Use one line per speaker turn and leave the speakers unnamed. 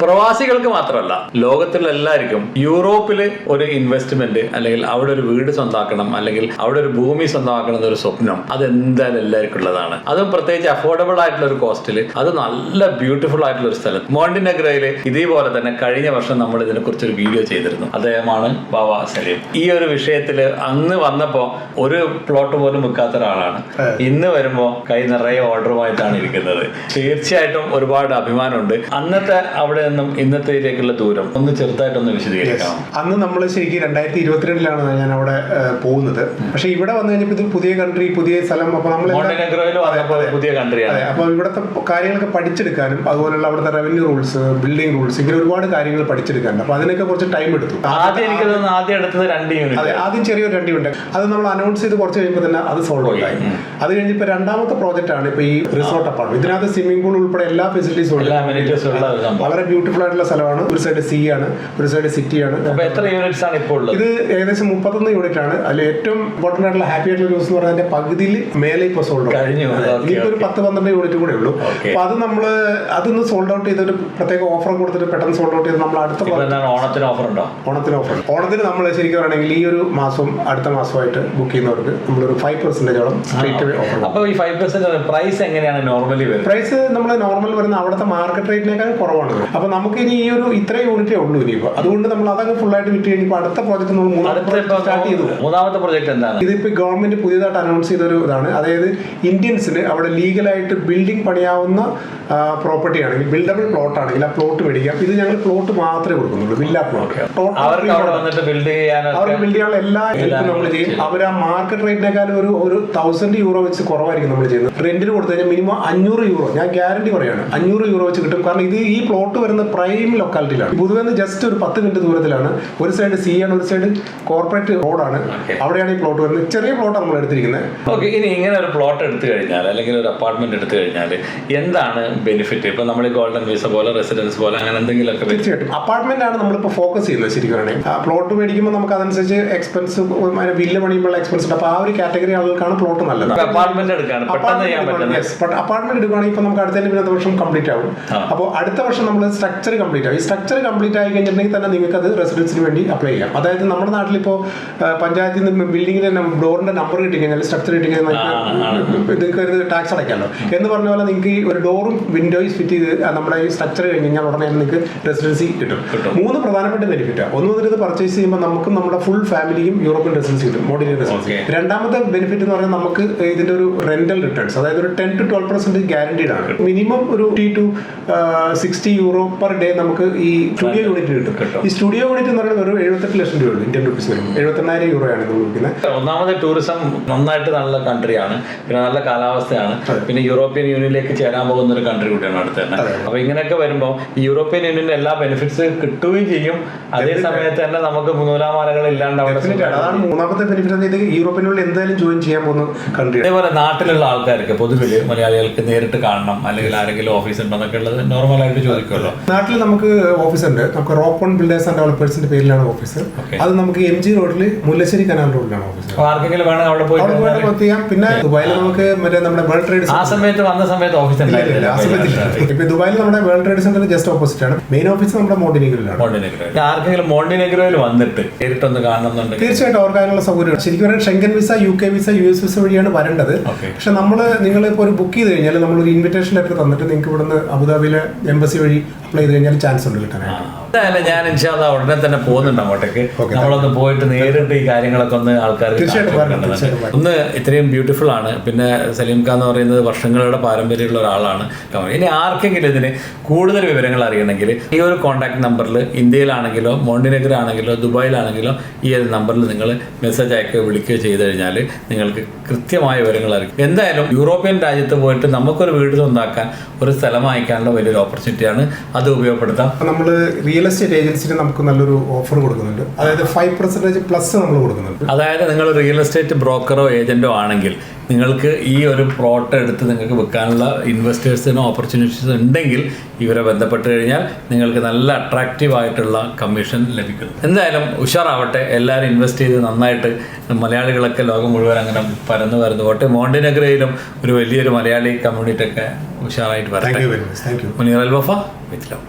പ്രവാസികൾക്ക് മാത്രമല്ല ലോകത്തുള്ള എല്ലാവർക്കും യൂറോപ്പിൽ ഒരു ഇൻവെസ്റ്റ്മെന്റ് അല്ലെങ്കിൽ അവിടെ ഒരു വീട് സ്വന്തമാക്കണം അല്ലെങ്കിൽ അവിടെ ഒരു ഭൂമി സ്വന്തമാക്കണം എന്നൊരു സ്വപ്നം അത് എന്തായാലും എല്ലാവർക്കും ഉള്ളതാണ്. അതും പ്രത്യേകിച്ച് അഫോർഡബിൾ ആയിട്ടുള്ള ഒരു കോസ്റ്റിൽ അത് നല്ല ബ്യൂട്ടിഫുൾ ആയിട്ടുള്ള ഒരു സ്ഥലം. മോണ്ടിനഗ്രയിൽ ഇതേപോലെ തന്നെ കഴിഞ്ഞ വർഷം നമ്മൾ ഇതിനെക്കുറിച്ച് ഒരു വീഡിയോ ചെയ്തിരുന്നു. അദ്ദേഹമാണ് ബാബ സലീം. ഈ ഒരു വിഷയത്തിൽ അന്ന് വന്നപ്പോൾ ഒരു പ്ലോട്ട് പോലും വിൽക്കാത്ത ഒരാളാണ്. ഇന്ന് വരുമ്പോൾ കൈ നിറയെ ഓർഡറുമായിട്ടാണ് ഇരിക്കുന്നത്. തീർച്ചയായിട്ടും ഒരുപാട് അഭിമാനമുണ്ട്. അന്നത്തെ അവിടെ നിന്നും ഇന്നത്തേക്കുള്ള ദൂരം ഒന്ന് ചെറുതായിട്ടൊന്ന് വിശദീകരിക്കാം.
അന്ന് നമ്മൾ ശരിക്കും രണ്ടായിരത്തി ഇരുപത്തിരണ്ടിലാണ് ഞാൻ അവിടെ പോകുന്നത്. പക്ഷെ ഇവിടെ വന്നു കഴിഞ്ഞപ്പോൾ ഇത് പുതിയ കൺട്രി പുതിയ സ്ഥലം അപ്പൊ നമ്മൾ
പുതിയ കൺട്രിയാണ്
അപ്പൊ ഇവിടുത്തെ കാര്യങ്ങളൊക്കെ പഠിച്ചെടുക്കാനും അതുപോലുള്ള അവിടുത്തെ റവന്യൂ റൂൾസ് ബിൽഡിംഗ് റൂൾസ് ഇങ്ങനെ ഒരുപാട് കാര്യങ്ങൾ പഠിച്ചെടുക്കാനുണ്ട്. അപ്പൊ അതിനൊക്കെ കുറച്ച് ടൈം എടുത്തു.
ആദ്യം എനിക്ക് ആദ്യം എടുത്തത് രണ്ട് യൂണിറ്റ്
ആദ്യം ചെറിയൊരു രണ്ടി ഉണ്ട് അത് നമ്മൾ അനൗൺസ് ചെയ്ത് കുറച്ച് കഴിയുമ്പോൾ തന്നെ അത് സോൾവ് ആയി. അത് കഴിഞ്ഞ് ഇപ്പൊ രണ്ടാമത്തെ പ്രോജക്റ്റ് ആണ് ഇപ്പൊ ഈ റിസോർട്ട് അപ്പാർട്ട്മെന്റ് ഇതിനകത്ത് സ്വിമ്മിംഗ് പൂൾ ഉൾപ്പെടെ എല്ലാ ഫെസിലിറ്റീസും വളരെ ബ്യൂട്ടിഫുൾ ആയിട്ടുള്ള സ്ഥലമാണ്. ഒരു സൈഡ് സീ ആണ് ഒരു സൈഡ് സിറ്റി ആണ്.
അപ്പൊ എത്ര യൂണിറ്റ്സ് ആണ് ഇപ്പോൾ
ഇത് ഏകദേശം മുപ്പത്തൊന്ന് യൂണിറ്റ് ആണ്. അതിൽ ഏറ്റവും ഇമ്പോർട്ടന്റ് ആയിട്ടുള്ള ഹാപ്പി ആയിട്ടുള്ള ന്യൂസ് എന്ന് പറഞ്ഞാൽ പകുതിയിൽ മേലെ ഇപ്പോൾ സോൾഡ്
കഴിഞ്ഞു.
ഒരു പത്ത് പന്ത്രണ്ട് യൂണിറ്റ് കൂടെ ഉള്ളൂ. അപ്പൊ അത് നമ്മൾ അതൊന്ന് സോൾഡ് ഔട്ട് ചെയ്തൊരു പ്രത്യേക ഓഫർ കൊടുത്തിട്ട് പെട്ടെന്ന് സോൾഡ് ഔട്ട് ചെയ്ത് നമ്മൾ അടുത്ത
ഓണത്തിന് ഓഫർ ഉണ്ടോ?
ഓണത്തിന് ഓഫർ ഓണത്തിന് നമ്മൾ ശരിക്കും പറയുകയാണെങ്കിൽ ഈ ഒരു മാസം അടുത്ത മാസമായിട്ട് ബുക്ക് ചെയ്യുന്നവർക്ക് നമ്മളൊരു ഫൈവ് പെർസെന്റേജോളം സ്ട്രീറ്റ് ഓഫർ
അപ്പോൾ ഈ ഫൈവ് പെർസെന്റ് പ്രൈസ് എങ്ങനെയാണ് നോർമലി
പ്രൈസ് നമ്മൾ നോർമൽ വരുന്ന അവിടുത്തെ മാർക്കറ്റ് റേറ്റിനേക്കാൾ കുറവാണ്. അപ്പോൾ നമുക്ക് ഇനി ഈ ഒരു ഇത്ര യൂണിറ്റേ ഉള്ളൂ ഇനിയിപ്പോൾ അതുകൊണ്ട് നമ്മൾ അതങ്ങ് ഫുൾ ആയിട്ട് വിറ്റ് കഴിഞ്ഞപ്പോൾ അടുത്ത പ്രോജക്റ്റ് നമ്മൾ മൂന്നാമത്തെ സ്റ്റാർട്ട് ചെയ്തു.
മൂന്നാമത്തെ പ്രോജക്റ്റ് എന്താണ്?
ഇതിപ്പോ ഗവൺമെന്റ് പുതിയതായിട്ട് അനൗൺസ് ചെയ്തൊരു ഇതാണ്. അതായത് ഇന്ത്യൻസിന് അവിടെ ലീഗലായിട്ട് ബിൽഡിംഗ് പണിയാവുന്ന പ്രോപ്പർട്ടി ആണെങ്കിൽ ബിൽഡബിൾ പ്ലോട്ട് ആണെങ്കിൽ ആ പ്ലോട്ട് മേടിക്കാം ഇത് ഞങ്ങൾ പ്ലോട്ട് മാത്രമേ കൊടുക്കുന്നുള്ളൂ. വില്ല പ്ലോട്ട്
അവർക്ക് ബിൽഡ്
ചെയ്യാനുള്ള എല്ലാ ഹെൽപ്പും നമ്മൾ ചെയ്യും. അവർ ആ മാർക്കറ്റ് റേറ്റിനേക്കാളും ഒരു ഒരു തൗസൻഡ് യൂറോ വെച്ച് കുറവായിരിക്കും നമ്മൾ ചെയ്യുന്നത്. റെന്റിന് കൊടുത്തു കഴിഞ്ഞാൽ മിനിമം അഞ്ഞൂറ് യൂറോ ഞാൻ ഗ്യാരണ്ടി പറയാണ് അഞ്ഞൂറ് യൂറോ വെച്ച് കിട്ടും. കാരണം ഇത് ഈ പ്ലോട്ട് വരുന്ന പ്രൈം ലൊക്കാലിറ്റിയിലാണ് പൊതുവെ ജസ്റ്റ് ഒരു പത്ത് മിനിറ്റ് ദൂരത്തിലാണ്. ഒരു സൈഡ് സി ആണ് ഒരു സൈഡ് കോർപ്പറേറ്റ് റോഡാണ്. അവിടെയാണ് ഈ പ്ലോട്ട് വരുന്നത്. ചെറിയ പ്ലോട്ടാണ് നമ്മൾ എടുത്തിരിക്കുന്നത്.
ഓക്കെ ഇനി ഇങ്ങനെ ഒരു പ്ലോട്ട് എടുത്തു കഴിഞ്ഞാൽ അല്ലെങ്കിൽ ഒരു അപ്പാർട്ട്മെന്റ് എടുത്തു കഴിഞ്ഞാൽ എന്താണ് ബെനിഫിറ്റ് ഇപ്പൊ നമ്മൾ ഗോൾഡൻ വീസ പോലെ റെസിഡൻസ് പോലെ അങ്ങനെ എന്തെങ്കിലുമൊക്കെ ഒക്കെ
തീർച്ചയായിട്ടും. അപ്പാർട്ട്മെന്റ് ആണ് നമ്മളിപ്പോൾ ഫോക്കസ് ചെയ്യുന്നത് ശരിക്കും പ്ലോട്ട് മേടിക്കുമ്പോൾ നമുക്ക് അതനുസരിച്ച് എക്സ്പെൻസ് ബില്ല് പണിയുമ്പോൾ എക്സ്പെൻസ് ഉണ്ട്. അപ്പോൾ ആ ഒരു കാറ്റഗറി ആളുകൾക്കാണ് പ്ലോട്ട് നല്ലത്.
അപ്പാർട്ട്മെന്റ്
അപ്പാർട്ട്മെന്റ് എടുക്കുകയാണെങ്കിൽ ഇപ്പൊ നമുക്ക് അടുത്ത പിന്നെ വർഷം കംപ്ലീറ്റ് ആവും. അപ്പോൾ അടുത്ത വർഷം നമ്മൾ സ്ട്രക്ചർ കംപ്ലീറ്റ് ആവും ഈ സ്ട്രക്ചർ കംപ്ലീറ്റ് ആയി കഴിഞ്ഞിട്ടുണ്ടെങ്കിൽ തന്നെ നിങ്ങൾക്ക് അത് റെസിഡൻസിന് വേണ്ടി അപ്ലൈ ചെയ്യാം. അതായത് നമ്മുടെ നാട്ടിലിപ്പോൾ പഞ്ചായത്തിൽ നിന്ന് ബിൽഡിങ്ങിന്റെ ഡോറിന്റെ നമ്പർ കിട്ടി കഴിഞ്ഞാൽ സ്ട്രക്ചർ കിട്ടി കഴിഞ്ഞാൽ നിങ്ങൾക്ക് ഇത് ടാക്സ് അടയ്ക്കാമല്ലോ എന്ന് പറഞ്ഞ പോലെ നിങ്ങൾക്ക് ഈ ഒരു ഡോറും വിൻഡോയും ഫിറ്റ് ചെയ്ത് നമ്മുടെ ഈ സ്ട്രക്ചർ കഴിഞ്ഞ് കഴിഞ്ഞാൽ ഉടനെ നിങ്ങൾക്ക് റെസിഡൻസി കിട്ടും. മൂന്ന് പ്രധാനപ്പെട്ട ബെനിഫിറ്റാണ് ഒന്ന് മുതൽ ഇത് പർച്ചേസ് ചെയ്യുമ്പോൾ നമുക്കും നമ്മുടെ ഫുൾ ഫാമിലിയും യൂറോപ്യൻ റെസിഡൻസി കിട്ടും. മോഡിനറി റെസിഡൻസി രണ്ടാമത്തെ ബെനിഫിറ്റ് എന്ന് പറഞ്ഞാൽ നമുക്ക് ഇതിന്റെ ഒരു റെന്റൽ റിട്ടേൺസ് അതായത് ഒരു ten to twelve percent guaranteed ആണ്. മിനിമം ഒരു T two sixty euro per day നമുക്ക് ഈ സ്റ്റുഡിയോ യൂണിറ്റ് കിട്ടും.
കേട്ടോ.
ഈ സ്റ്റുഡിയോ യൂണിറ്റ് എന്ന് പറയുന്നത് ഒരു എഴുപത്തെട്ട് ലക്ഷം രൂപ ഇന്ത്യൻ റുപ്പീസ് വരും എഴുപത്തെണ്ണായിരം യൂറോയാണ് വിൽക്കുന്നത്
ഒന്നാമത് ടൂറിസം നന്നായിട്ട് നല്ല കൺട്രിയാണ് പിന്നെ നല്ല കാലാവസ്ഥയാണ്. പിന്നെ യൂറോപ്യൻ യൂണിയനിലേക്ക് ചേരാൻ പോകുന്ന ഒരു കൺട്രി കൂടിയാണ് അടുത്ത് തന്നെ.
അതെ.
അപ്പൊ ഇങ്ങനെയൊക്കെ വരുമ്പോൾ യൂറോപ്യൻ യൂണിയന്റെ എല്ലാ ബെനിഫിറ്റ്സ് കിട്ടുകയും ചെയ്യും. അതേ സമയത്ത് തന്നെ നമുക്ക് നൂലാമാലകൾ ഇല്ലാണ്ട് അവിടെ
അതാണ് മൂന്നാമത്തെ ബെനിഫിറ്റ് യൂറോപ്യൻ യൂണിയൻ എന്തായാലും ജോയിൻ ചെയ്യാൻ പോകുന്ന കൺട്രി
അതേപോലെ നാട്ടിലുള്ള ആൾക്കാർക്ക് പൊതുവിൽ മലയാളികൾക്ക് നേരിട്ട് കാണണം. അല്ലെങ്കിൽ ആരെങ്കിലും ഓഫീസ് ഉണ്ടോ എന്നൊക്കെ ഉള്ളത് നോർമലായിട്ട് ചോദിക്കുമല്ലോ.
നാട്ടിൽ നമുക്ക് ഓഫീസ് ഉണ്ട് നമുക്ക് റോപ്പോൺ ബിൽഡേഴ്സ് ആൻഡ് ഡെവലപ്പേഴ്സിന്റെ പേരിലാണ് ഓഫീസ്. അത് നമുക്ക് എം ജി റോഡിൽ മുല്ലശ്ശേരി കനാൽ റോഡിലാണ് ഓഫീസ്.
ആർക്കെങ്കിലും അവിടെ പോയി
ചെയ്യാം. പിന്നെ ദുബായിൽ നമുക്ക് മറ്റേ നമ്മുടെ വേൾഡ് ട്രേഡ്
ആ സമയത്ത് വന്ന സമയത്ത് ഓഫീസ്
ആ. ഇപ്പൊ ദുബായിൽ നമ്മുടെ world trade centre just opposite ആണ്. മെയിൻ ഓഫീസ് നമ്മുടെ
മോണ്ടിനെഗ്രോയിലാണ്. ആർക്കെങ്കിലും മോണ്ടിനെഗ്രോയിൽ വന്നിട്ട് നേരിട്ടൊന്ന്
തീർച്ചയായിട്ടും അവർക്ക് അതിനുള്ള സൗകര്യം ശരിക്കും പറഞ്ഞാൽ Schengen visa U K visa U S visa വഴിയാണ് വരേണ്ടത്. പക്ഷെ നമ്മൾ നിങ്ങൾ ഇപ്പോൾ ഒരു ബുക്ക് ചെയ്ത് കഴിഞ്ഞാൽ നമ്മൾ ഒരു ഇൻവിറ്റേഷൻ ലെറ്റർ തന്നിട്ട് നിങ്ങൾക്ക് ഇവിടുന്ന് അബുദാബിയിലെ എംബസി വഴി അപ്ലൈ ചെയ്ത് കഴിഞ്ഞാൽ ചാൻസ് ഉണ്ട് കിട്ടാനായിട്ട്.
എന്തായാലും ഞാൻ ഇൻഷാല്ല ഉടനെ തന്നെ പോകുന്നുണ്ട് അങ്ങോട്ടേക്ക്. നമ്മളൊന്ന് പോയിട്ട് നേരിട്ട് ഈ കാര്യങ്ങളൊക്കെ ഒന്ന് ആൾക്കാർ. ഒന്ന് ഇത്രയും ബ്യൂട്ടിഫുൾ ആണ്. പിന്നെ സലീം ഖാൻ എന്ന് പറയുന്നത് വർഷങ്ങളുടെ പാരമ്പര്യമുള്ള ഒരാളാണ്. ഇനി ആർക്കെങ്കിലും ഇതിന് കൂടുതൽ വിവരങ്ങൾ അറിയണമെങ്കിൽ ഈ ഒരു കോൺടാക്ട് നമ്പറിൽ ഇന്ത്യയിലാണെങ്കിലോ മോണ്ടിനെഗർ ആണെങ്കിലോ ദുബായിലാണെങ്കിലോ ഈ ഒരു നമ്പറിൽ നിങ്ങൾ മെസ്സേജ് അയക്കുകയോ വിളിക്കുകയോ ചെയ്ത് കഴിഞ്ഞാൽ നിങ്ങൾക്ക് കൃത്യമായ വിവരങ്ങൾ അറിയിക്കും. എന്തായാലും യൂറോപ്യൻ രാജ്യത്ത് പോയിട്ട് നമുക്കൊരു വീട് സ്വന്താക്കാൻ ഒരു സ്ഥലം വാങ്ങിക്കാനുള്ള വലിയൊരു ഓപ്പർച്യൂണിറ്റിയാണ് അത് ഉപയോഗപ്പെടുത്താം.
നമ്മൾ റിയൽ എസ്റ്റേറ്റ് ഏജൻസിന് നമുക്ക് നല്ലൊരു ഓഫർ കൊടുക്കുന്നുണ്ട്. അതായത് ഫൈവ് പെർസെന്റേജ് പ്ലസ് നമ്മൾ കൊടുക്കുന്നുണ്ട്.
അതായത് നിങ്ങൾ റിയൽ എസ്റ്റേറ്റ് ബ്രോക്കറോ ഏജന്റോ ആണെങ്കിൽ നിങ്ങൾക്ക് ഈ ഒരു പ്ലോട്ട് എടുത്ത് നിങ്ങൾക്ക് വിൽക്കാനുള്ള ഇൻവെസ്റ്റേഴ്സിനോ ഓപ്പർച്യൂണിറ്റീസ് ഉണ്ടെങ്കിൽ ഇവരെ ബന്ധപ്പെട്ട് കഴിഞ്ഞാൽ നിങ്ങൾക്ക് നല്ല അട്രാക്റ്റീവ് ആയിട്ടുള്ള കമ്മീഷൻ ലഭിക്കും എന്തായാലും ഉഷാറാവട്ടെ. എല്ലാവരും ഇൻവെസ്റ്റ് ചെയ്ത് നന്നായിട്ട് മലയാളികളൊക്കെ ലോകം മുഴുവൻ അങ്ങനെ പരന്നു പരന്നു പോട്ടെ മോണ്ടിനഗ്രയിലും ഒരു വലിയൊരു മലയാളി കമ്മ്യൂണിറ്റി ഒക്കെ ഉഷാറായിട്ട് വരട്ടെ. Muneer Al Wafa with love.